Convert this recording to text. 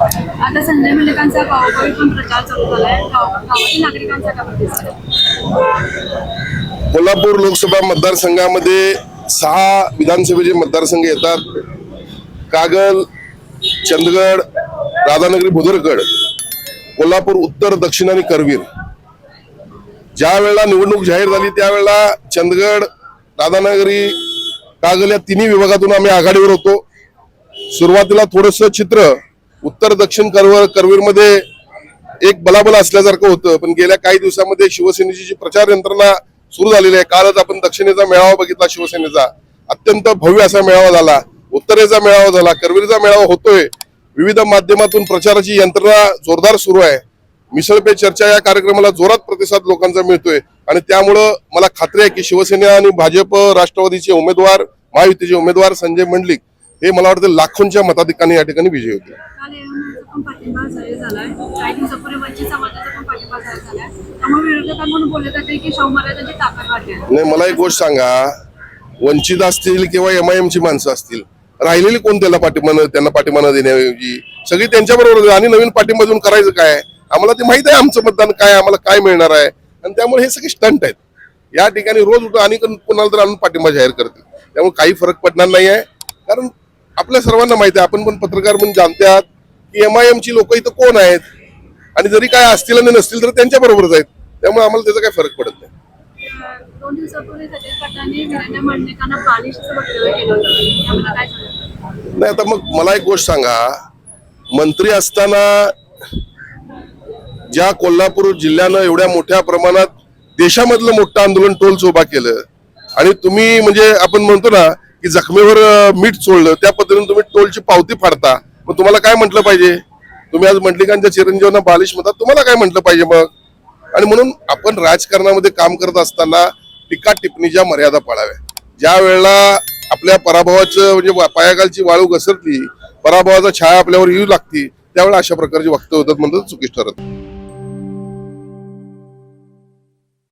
आता संजय मंडलिकांचा गावोगावी पण प्रचार चालू झालाय. गावातील नागरिकांचा का प्रतिसाद कोल्हापूर लोकसभा मतदारसंघामध्ये सहा विधानसभेचे मतदारसंघ येतात. कागल चंदगड राधानगरी भुदरगड कोल्हापूर उत्तर दक्षिण आणि करवीर. ज्या वेळेला निवडणूक जाहीर झाली त्यावेळेला चंदगड राधानगरी कागल या तिन्ही विभागातून आम्ही आघाडीवर होतो. सुरुवातीला थोडस चित्र उत्तर दक्षिण करवर करवीरमध्ये एक बलाबल असल्यासारखं होतं. पण गेल्या काही दिवसामध्ये शिवसेनेची जी प्रचार यंत्रणा सुरू झालेली आहे कालच आपण दक्षिणेचा मेळावा बघितला शिवसेनेचा. अत्यंत भव्य असा मेळावा झाला. उत्तरेचा मेळावा झाला करवीरचा मेळावा होतोय. विविध माध्यमातून प्रचाराची यंत्रणा जोरदार सुरू आहे. मिसळ पे चर्चा या कार्यक्रमाला जोरात प्रतिसाद लोकांचा मिळतोय. आणि त्यामुळं मला खात्री आहे की शिवसेना आणि भाजप राष्ट्रवादीचे उमेदवार महायुतीचे उमेदवार संजय मंडलिक हे मला वाटतं लाखोंच्या मताधिकांनी या ठिकाणी विजयी आहे. नाही मला एक गोष्ट सांगा. वंचित असतील किंवा एम आय एम ची माणसं असतील राहिलेली कोण त्याला पाठिंबा त्यांना पाठिंबा देण्याऐवजी? सगळी त्यांच्या बरोबर आणि नवीन पाठिंबा देऊन करायचं काय? आम्हाला ते माहीत आहे आमचं मतदान काय आम्हाला काय मिळणार आहे. आणि त्यामुळे हे सगळे स्टंट आहेत. या ठिकाणी रोज उठून आणि कोणाला तर आणून पाठिंबा जाहीर करतील. त्यामुळे काही फरक पडणार नाही आहे कारण आपल्या सर्वांना माहिती आहे आपण पण पत्रकार म्हणून जाणतात की एम आय एम ची लोक इथं कोण आहेत? आणि जरी काय असतील आणि नसतील तर त्यांच्या बरोबरच आहेत. त्यामुळे आम्हाला त्याचा काही फरक पडत नाही. दोन दिवसापूर्वी वक्तव्य केलं होतं. त्यामुळे काय नाही आता मग मला एक गोष्ट सांगा. मंत्री असताना ज्या कोल्हापूर जिल्ह्यानं एवढ्या मोठ्या प्रमाणात देशामधलं मोठं आंदोलन टोलच उभा केलं आणि तुम्ही म्हणजे आपण म्हणतो ना की जखमेवर मीठ चोळलं त्या पद्धतीने तुम्ही टोलची पावती फाडता. मग तुम्हाला काय म्हटलं पाहिजे? तुम्ही आज मंडलिकांच्या चिरंजीवांना बालिश म्हणतात तुम्हाला काय म्हटलं पाहिजे मग? आणि म्हणून आपण राजकारणामध्ये काम करत असताना टीका टिप्पणीच्या मर्यादा पाळाव्या. ज्या वेळेला आपल्या पराभवाचं म्हणजे वा- पायाखालची वाळू घसरती पराभवाचा छाया आपल्यावर येऊ लागती त्यावेळेला अशा प्रकारची वक्तव्य होतात म्हणतात चुकीच ठरत.